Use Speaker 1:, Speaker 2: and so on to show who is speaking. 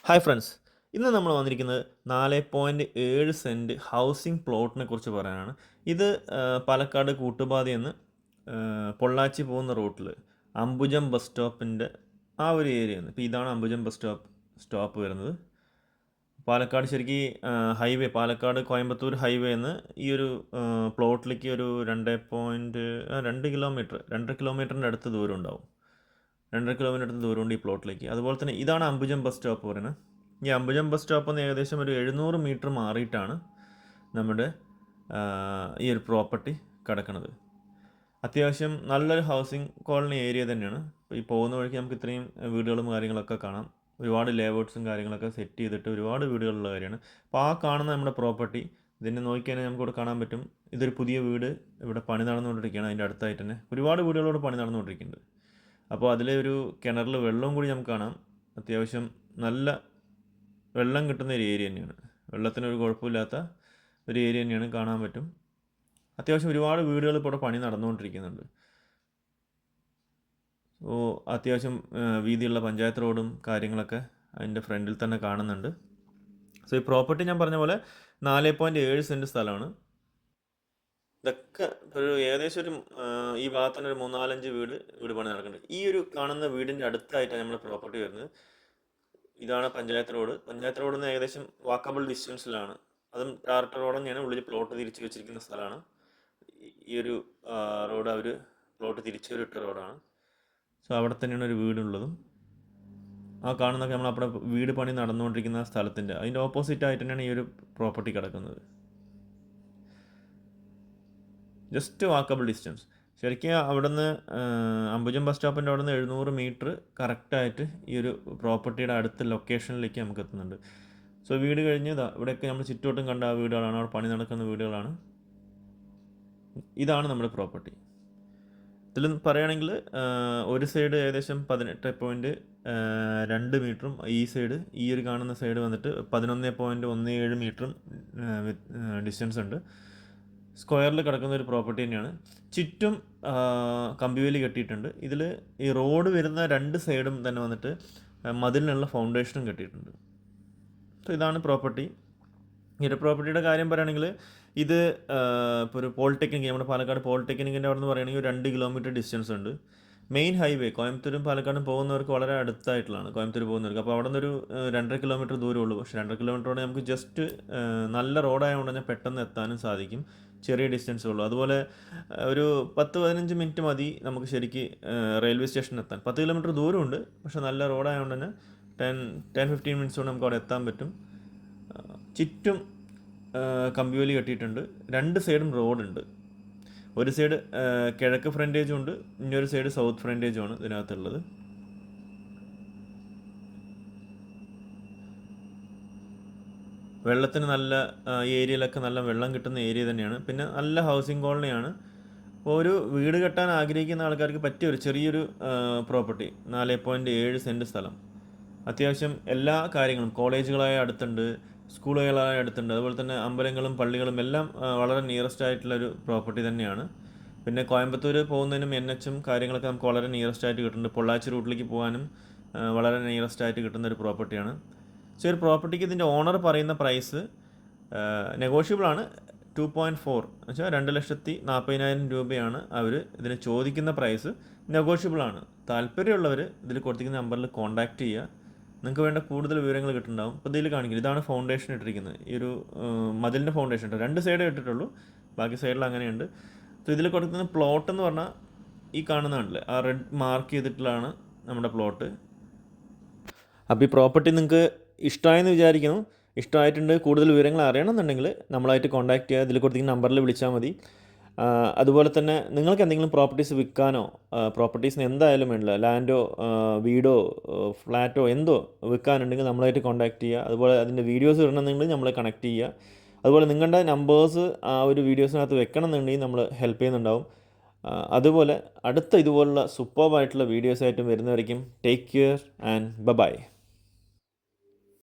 Speaker 1: Hi friends ഇന്ന് നമ്മൾ വന്നിരിക്കുന്നത് നാല് പോയിന്റ് ഏഴ് സെന്റ് ഹൗസിംഗ് പ്ലോട്ടിനെ കുറിച്ച് പറയാനാണ്. ഇത് പാലക്കാട് കൂട്ടുപാതി എന്ന് പൊള്ളാച്ചി പോകുന്ന റൂട്ടിൽ അംബുജം ബസ് സ്റ്റോപ്പിന്റെ ആ ഒരു ഏരിയ ഇപ്പോൾ ഇതാണ് അംബുജം ബസ് സ്റ്റോപ്പ് സ്റ്റോപ്പ് വരുന്നത്. പാലക്കാട് ശരിക്കും ഹൈവേ പാലക്കാട് കോയമ്പത്തൂർ ഹൈവേ എന്ന് ഈ ഒരു പ്ലോട്ടിലേക്ക് ഒരു രണ്ട് പോയിന്റ് രണ്ട് കിലോമീറ്റർ രണ്ടര കിലോമീറ്ററിന്റെ അടുത്ത് ദൂരം ഉണ്ടാവും. രണ്ടര കിലോമീറ്റർ ദൂരമുണ്ട് ഈ പ്ലോട്ടിലേക്ക് അതുപോലെ തന്നെ ഇതാണ് അംബുജം ബസ് സ്റ്റോപ്പ് പറയുന്നത്. ഈ അംബുജം ബസ് സ്റ്റോപ്പ് നിന്ന് ഏകദേശം ഒരു എഴുന്നൂറ് മീറ്റർ മാറിയിട്ടാണ് നമ്മുടെ ഈ ഒരു പ്രോപ്പർട്ടി കിടക്കുന്നത് അത്യാവശ്യം നല്ലൊരു ഹൗസിംഗ് കോളനി ഏരിയ തന്നെയാണ്. ഇപ്പോൾ ഈ പോകുന്ന വഴിക്ക് നമുക്ക് ഇത്രയും വീടുകളും കാര്യങ്ങളൊക്കെ കാണാം. ഒരുപാട് ലേഔട്ട്സും കാര്യങ്ങളൊക്കെ സെറ്റ് ചെയ്തിട്ട് ഒരുപാട് വീടുകളുള്ള കാര്യമാണ്. അപ്പോൾ ആ കാണുന്ന നമ്മുടെ പ്രോപ്പർട്ടി ഇതിനെ നോക്കിക്കഴിഞ്ഞാൽ നമുക്ക് ഇവിടെ കാണാൻ പറ്റും. ഇതൊരു പുതിയ വീട്. ഇവിടെ പണി നടന്നുകൊണ്ടിരിക്കുകയാണ്. അതിന്റെ അടുത്തായിട്ട് തന്നെ ഒരുപാട് വീടുകളോട് പണി നടന്നുകൊണ്ടിരിക്കുന്നുണ്ട്. അപ്പോൾ അതിലെ ഒരു കിണറിൽ വെള്ളവും കൂടി നമുക്ക് കാണാം. അത്യാവശ്യം നല്ല വെള്ളം കിട്ടുന്ന ഒരു ഏരിയ തന്നെയാണ്. വെള്ളത്തിനൊരു കുഴപ്പമില്ലാത്ത ഒരു ഏരിയ തന്നെയാണ് കാണാൻ പറ്റും. അത്യാവശ്യം ഒരുപാട് വീടുകൾ ഇപ്പോൾ ഇവിടെ പണി നടന്നുകൊണ്ടിരിക്കുന്നുണ്ട്. ഓ അത്യാവശ്യം വീതിയുള്ള പഞ്ചായത്ത് റോഡും കാര്യങ്ങളൊക്കെ അതിന്റെ ഫ്രണ്ടിൽ തന്നെ കാണുന്നുണ്ട്. സോ ഈ പ്രോപ്പർട്ടി ഞാൻ പറഞ്ഞ പോലെ നാല് പോയിന്റ് ഏഴ് സെന്റ് സ്ഥലമാണ്. ഇതൊക്കെ ഒരു ഏകദേശം ഒരു ഈ ഭാഗത്ത് തന്നെ ഒരു മൂന്നാലഞ്ച് വീട് വീട് പണി നടക്കുന്നുണ്ട്. ഈ ഒരു കാണുന്ന വീടിന്റെ അടുത്തായിട്ടാണ് നമ്മുടെ പ്രോപ്പർട്ടി വരുന്നത്. ഇതാണ് പഞ്ചായത്ത് റോഡ്. പഞ്ചായത്ത് റോഡിൽ നിന്ന് ഏകദേശം വാക്കബിൾ ഡിസ്റ്റൻസിലാണ് അതും ടാർട്ടർ റോഡ് തന്നെയാണ്. ഉള്ളിൽ പ്ലോട്ട് തിരിച്ച് വെച്ചിരിക്കുന്ന സ്ഥലമാണ്. ഈ- ഒരു റോഡ് അവർ പ്ലോട്ട് തിരിച്ചു വിട്ട റോഡാണ്. സോ അവിടെ തന്നെയാണ് ഒരു വീടുള്ളതും. ആ കാണുന്നൊക്കെ നമ്മൾ അവിടെ വീട് പണി നടന്നുകൊണ്ടിരിക്കുന്ന സ്ഥലത്തിന്റെ അതിന്റെ ഓപ്പോസിറ്റ് ആയിട്ട് തന്നെയാണ് ഈ ഒരു പ്രോപ്പർട്ടി കിടക്കുന്നത്. Just walkable distance. ശരിക്കും അവിടുന്ന് അംബുജം ബസ് സ്റ്റോപ്പിന്റെ നിന്ന് എഴുന്നൂറ് മീറ്റർ കറക്റ്റായിട്ട് ഈ ഒരു പ്രോപ്പർട്ടിയുടെ അടുത്ത ലൊക്കേഷനിലേക്ക് നമുക്ക് എത്തുന്നുണ്ട്. സോ വീട് കഴിഞ്ഞ് ഇവിടെയൊക്കെ നമ്മൾ ചുറ്റുവട്ടം കണ്ട വീടുകളാണ്. അവിടെ പണി നടക്കുന്ന വീടുകളാണ്. ഇതാണ് നമ്മുടെ പ്രോപ്പർട്ടി. ഇതിൽ പറയുകയാണെങ്കിൽ ഒരു സൈഡ് ഏകദേശം പതിനെട്ട് പോയിന്റ് രണ്ട് മീറ്ററും ഈ സൈഡ് ഈ ഒരു കാണുന്ന സൈഡ് വന്നിട്ട് പതിനൊന്ന് പോയിന്റ് ഒന്ന് ഏഴ് മീറ്ററും ഡിസ്റ്റൻസ് ഉണ്ട്. സ്ക്വയറിൽ കിടക്കുന്ന ഒരു പ്രോപ്പർട്ടി തന്നെയാണ്. ചുറ്റും കമ്പിവേലി കെട്ടിയിട്ടുണ്ട്. ഇതിൽ ഈ റോഡ് വരുന്ന രണ്ട് സൈഡും തന്നെ വന്നിട്ട് മതിലിനുള്ള ഫൗണ്ടേഷനും കെട്ടിയിട്ടുണ്ട്. സോ ഇതാണ് പ്രോപ്പർട്ടി. ഒരു പ്രോപ്പർട്ടിയുടെ കാര്യം പറയുകയാണെങ്കിൽ ഇത് ഇപ്പോൾ ഒരു പോളിടെക്നിക് നമ്മുടെ പാലക്കാട് പോളിടെക്നിക്കിന്റെ അവിടെ നിന്ന് പറയുകയാണെങ്കിൽ രണ്ട് കിലോമീറ്റർ ഡിസ്റ്റൻസ് ഉണ്ട്. മെയിൻ ഹൈവേ കോയമ്പത്തൂരും പാലക്കാടും പോകുന്നവർക്ക് വളരെ അടുത്തായിട്ടുള്ളതാണ് കോയമ്പത്തൂർ പോകുന്നവർക്ക്. അപ്പോൾ അവിടെ നിന്നൊരു രണ്ടര കിലോമീറ്റർ ദൂരമുള്ളൂ. പക്ഷേ രണ്ടര കിലോമീറ്ററോടെ നമുക്ക് ജസ്റ്റ് നല്ല റോഡായതുകൊണ്ട് തന്നെ പെട്ടെന്ന് എത്താനും സാധിക്കും. ചെറിയ ഡിസ്റ്റൻസേ ഉള്ളൂ. അതുപോലെ ഒരു പത്ത് പതിനഞ്ച് മിനിറ്റ് മതി നമുക്ക് ശരിക്ക് റെയിൽവേ സ്റ്റേഷനിൽ എത്താൻ. പത്ത് കിലോമീറ്റർ ദൂരമുണ്ട് പക്ഷേ നല്ല റോഡായതുകൊണ്ട് തന്നെ ടെൻ ടെൻ ഫിഫ്റ്റീൻ മിനിറ്റ്സ് കൊണ്ട് നമുക്ക് അവിടെ എത്താൻ പറ്റും. ചുറ്റും കമ്പിവേലി കെട്ടിയിട്ടുണ്ട്. രണ്ട് സൈഡും റോഡുണ്ട് ഒരു സൈഡ് കിഴക്ക് ഫ്രണ്ടേജും ഉണ്ട് ഇനിയൊരു സൈഡ് സൗത്ത് ഫ്രണ്ടേജും ആണ് ഇതിനകത്തുള്ളത്. വെള്ളത്തിന് നല്ല ഏരിയയിലൊക്കെ നല്ല വെള്ളം കിട്ടുന്ന ഏരിയ തന്നെയാണ്. പിന്നെ നല്ല ഹൗസിംഗ് കോളനിയാണ് അപ്പോൾ ഒരു വീട് കെട്ടാൻ ആഗ്രഹിക്കുന്ന ആൾക്കാർക്ക് പറ്റിയ ഒരു ചെറിയൊരു പ്രോപ്പർട്ടി നാല് പോയിന്റ് ഏഴ് സെന്റ് സ്ഥലം. അത്യാവശ്യം എല്ലാ കാര്യങ്ങളും കോളേജുകളായ അടുത്തുണ്ട് സ്കൂളുകളായ അടുത്തുണ്ട് അതുപോലെ തന്നെ അമ്പലങ്ങളും പള്ളികളും എല്ലാം വളരെ നിയറസ്റ്റ് ആയിട്ടുള്ള ഒരു പ്രോപ്പർട്ടി തന്നെയാണ്. പിന്നെ കോയമ്പത്തൂർ പോകുന്നതിനും എൻ എച്ചും കാര്യങ്ങളൊക്കെ നമുക്ക് വളരെ നിയറസ്റ്റ് ആയിട്ട് കിട്ടുന്നുണ്ട്. പൊള്ളാച്ചി റൂട്ടിലേക്ക് പോകാനും വളരെ നിയറസ്റ്റ് ആയിട്ട് കിട്ടുന്ന ഒരു പ്രോപ്പർട്ടിയാണ് സോ ഒരു പ്രോപ്പർട്ടിക്ക് ഇതിന്റെ ഓണർ പറയുന്ന പ്രൈസ് നെഗോഷ്യബിൾ ആണ്. ടു പോയിന്റ് ഫോർ വെച്ചാൽ രണ്ട് ലക്ഷത്തി നാൽപ്പതിനായിരം രൂപയാണ് അവർ ഇതിന് ചോദിക്കുന്ന പ്രൈസ് നെഗോഷ്യബിൾ ആണ്. താല്പര്യമുള്ളവർ ഇതിൽ കൊടുത്തിരിക്കുന്ന നമ്പറിൽ കോൺടാക്റ്റ് ചെയ്യുക. നിങ്ങൾക്ക് വേണ്ട കൂടുതൽ വിവരങ്ങൾ കിട്ടുന്നുണ്ടാവും. അപ്പോൾ ഇതിൽ കാണിക്കില്ല ഇതാണ് ഫൗണ്ടേഷൻ ഇട്ടിരിക്കുന്നത്. ഈ ഒരു മതിലിന്റെ ഫൗണ്ടേഷൻ രണ്ട് സൈഡേ ഇട്ടിട്ടുള്ളൂ. ബാക്കി സൈഡിൽ അങ്ങനെയുണ്ട്. അപ്പോൾ ഇതിൽ കൊടുക്കുന്ന പ്ലോട്ട് എന്ന് പറഞ്ഞാൽ ഈ കാണുന്നതാണല്ലേ ആ റെഡ് മാർക്ക് ചെയ്തിട്ടുള്ളതാണ് നമ്മുടെ പ്ലോട്ട് അപ്പോൾ ഈ പ്രോപ്പർട്ടി നിങ്ങൾക്ക് ഇഷ്ടമായെന്ന് വിചാരിക്കുന്നു. ഇഷ്ടമായിട്ടുണ്ട് കൂടുതൽ വിവരങ്ങൾ അറിയണമെന്നുണ്ടെങ്കിൽ നമ്മളായിട്ട് കോൺടാക്റ്റ് ചെയ്യുക. ഇതിൽ കൊടുത്തിരിക്കുന്ന നമ്പറിൽ വിളിച്ചാൽ മതി. അതുപോലെ തന്നെ നിങ്ങൾക്ക് എന്തെങ്കിലും പ്രോപ്പർട്ടീസ് വിൽക്കാനോ പ്രോപ്പർട്ടീസിന് എന്തായാലും വേണ്ടില്ല. ലാൻഡോ വീടോ ഫ്ലാറ്റോ എന്തോ വിൽക്കാനുണ്ടെങ്കിൽ നമ്മളായിട്ട് കോൺടാക്ട് ചെയ്യുക. അതുപോലെ അതിന്റെ വീഡിയോസ് ഇടണമെന്നുണ്ടെങ്കിൽ നമ്മളെ കണക്ട് ചെയ്യുക. അതുപോലെ നിങ്ങളുടെ നമ്പേഴ്സ് ആ ഒരു വീഡിയോസിനകത്ത് വെക്കണം എന്നുണ്ടെങ്കിൽ നമ്മൾ ഹെൽപ്പ് ചെയ്യുന്നുണ്ടാവും അതുപോലെ അടുത്ത ഇതുപോലുള്ള സൂപ്പർബായിട്ടുള്ള വീഡിയോസായിട്ടും വരുന്നവരേക്കും ടേക്ക് കെയർ ആൻഡ് ബ ബൈ